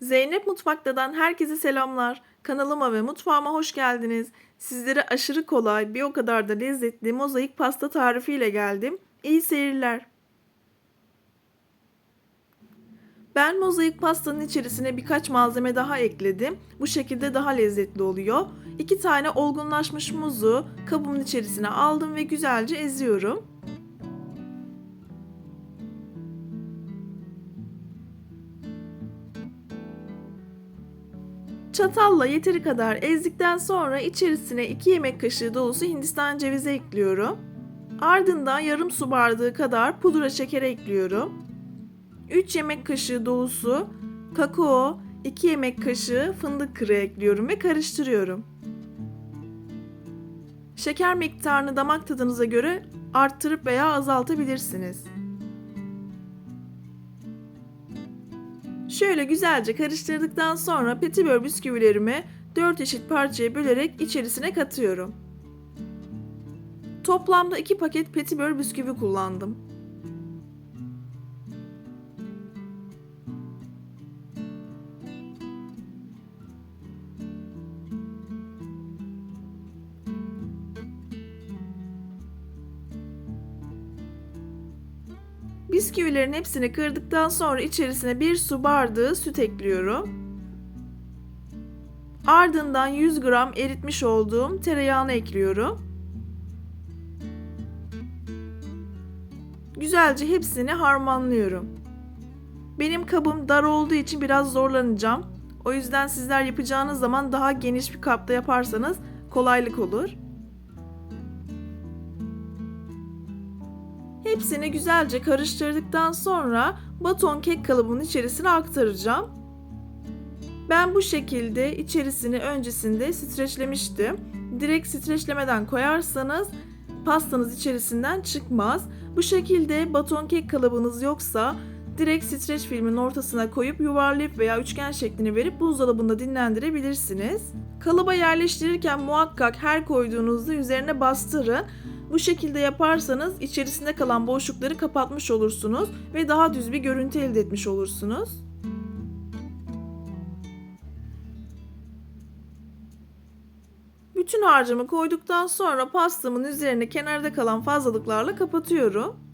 Zeynep Mutfakta'dan herkese selamlar. Kanalıma ve mutfağıma hoş geldiniz. Sizlere aşırı kolay, bir o kadar da lezzetli mozaik pasta tarifiyle geldim. İyi seyirler. Ben mozaik pastanın içerisine birkaç malzeme daha ekledim. Bu şekilde daha lezzetli oluyor. İki tane olgunlaşmış muzu kabımın içerisine aldım ve güzelce eziyorum. Çatalla yeteri kadar ezdikten sonra içerisine 2 yemek kaşığı dolusu hindistan cevizi ekliyorum. Ardından yarım su bardağı kadar pudra şeker ekliyorum. 3 yemek kaşığı dolusu kakao, 2 yemek kaşığı fındık kırığı ekliyorum ve karıştırıyorum. Şeker miktarını damak tadınıza göre arttırıp veya azaltabilirsiniz. Şöyle güzelce karıştırdıktan sonra petibör bisküvilerimi 4 eşit parçaya bölerek içerisine katıyorum. Toplamda 2 paket petibör bisküvi kullandım. Bisküvilerin hepsini kırdıktan sonra içerisine bir su bardağı süt ekliyorum. Ardından 100 gram eritmiş olduğum tereyağını ekliyorum. Güzelce hepsini harmanlıyorum. Benim kabım dar olduğu için biraz zorlanacağım. O yüzden sizler yapacağınız zaman daha geniş bir kapta yaparsanız kolaylık olur. Hepsini güzelce karıştırdıktan sonra baton kek kalıbının içerisine aktaracağım. Ben bu şekilde içerisini öncesinde streçlemiştim. Direkt streçlemeden koyarsanız pastanız içerisinden çıkmaz. Bu şekilde baton kek kalıbınız yoksa direkt streç filmin ortasına koyup yuvarlayıp veya üçgen şeklini verip buzdolabında dinlendirebilirsiniz. Kalıba yerleştirirken muhakkak her koyduğunuzda üzerine bastırın. Bu şekilde yaparsanız içerisinde kalan boşlukları kapatmış olursunuz ve daha düz bir görüntü elde etmiş olursunuz. Bütün harcımı koyduktan sonra pastamın üzerine kenarda kalan fazlalıklarla kapatıyorum.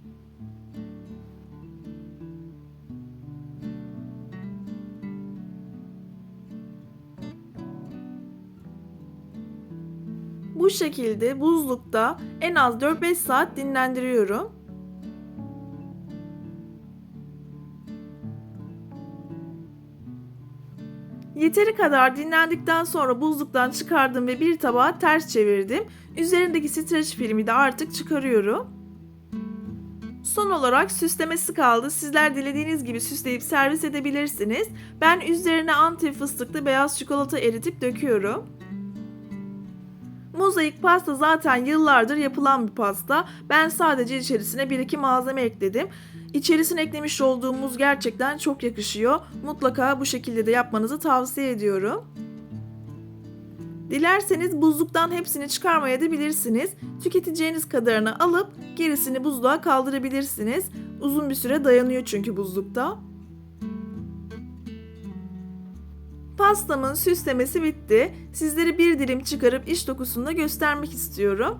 Bu şekilde buzlukta en az 4-5 saat dinlendiriyorum. Yeteri kadar dinlendikten sonra buzluktan çıkardım ve bir tabağa ters çevirdim. Üzerindeki streç filmi de artık çıkarıyorum. Son olarak süslemesi kaldı. Sizler dilediğiniz gibi süsleyip servis edebilirsiniz. Ben üzerine antep fıstıklı beyaz çikolata eritip döküyorum. Mozaik pasta zaten yıllardır yapılan bir pasta. Ben sadece içerisine bir iki malzeme ekledim. İçerisine eklemiş olduğum muz gerçekten çok yakışıyor. Mutlaka bu şekilde de yapmanızı tavsiye ediyorum. Dilerseniz buzluktan hepsini çıkarmaya da bilirsiniz. Tüketeceğiniz kadarını alıp gerisini buzluğa kaldırabilirsiniz. Uzun bir süre dayanıyor çünkü buzlukta. Pastamın süslemesi bitti. Sizlere bir dilim çıkarıp iç dokusunu da göstermek istiyorum.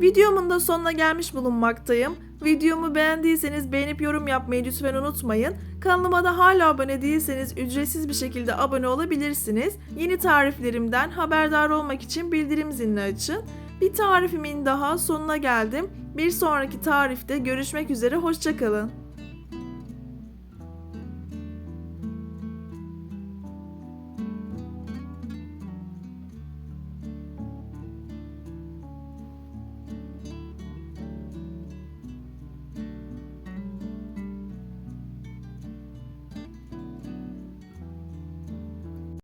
Videomun da sonuna gelmiş bulunmaktayım. Videomu beğendiyseniz beğenip yorum yapmayı lütfen unutmayın. Kanalıma da hala abone değilseniz ücretsiz bir şekilde abone olabilirsiniz. Yeni tariflerimden haberdar olmak için bildirim zilini açın. Bir tarifimin daha sonuna geldim. Bir sonraki tarifte görüşmek üzere, hoşçakalın.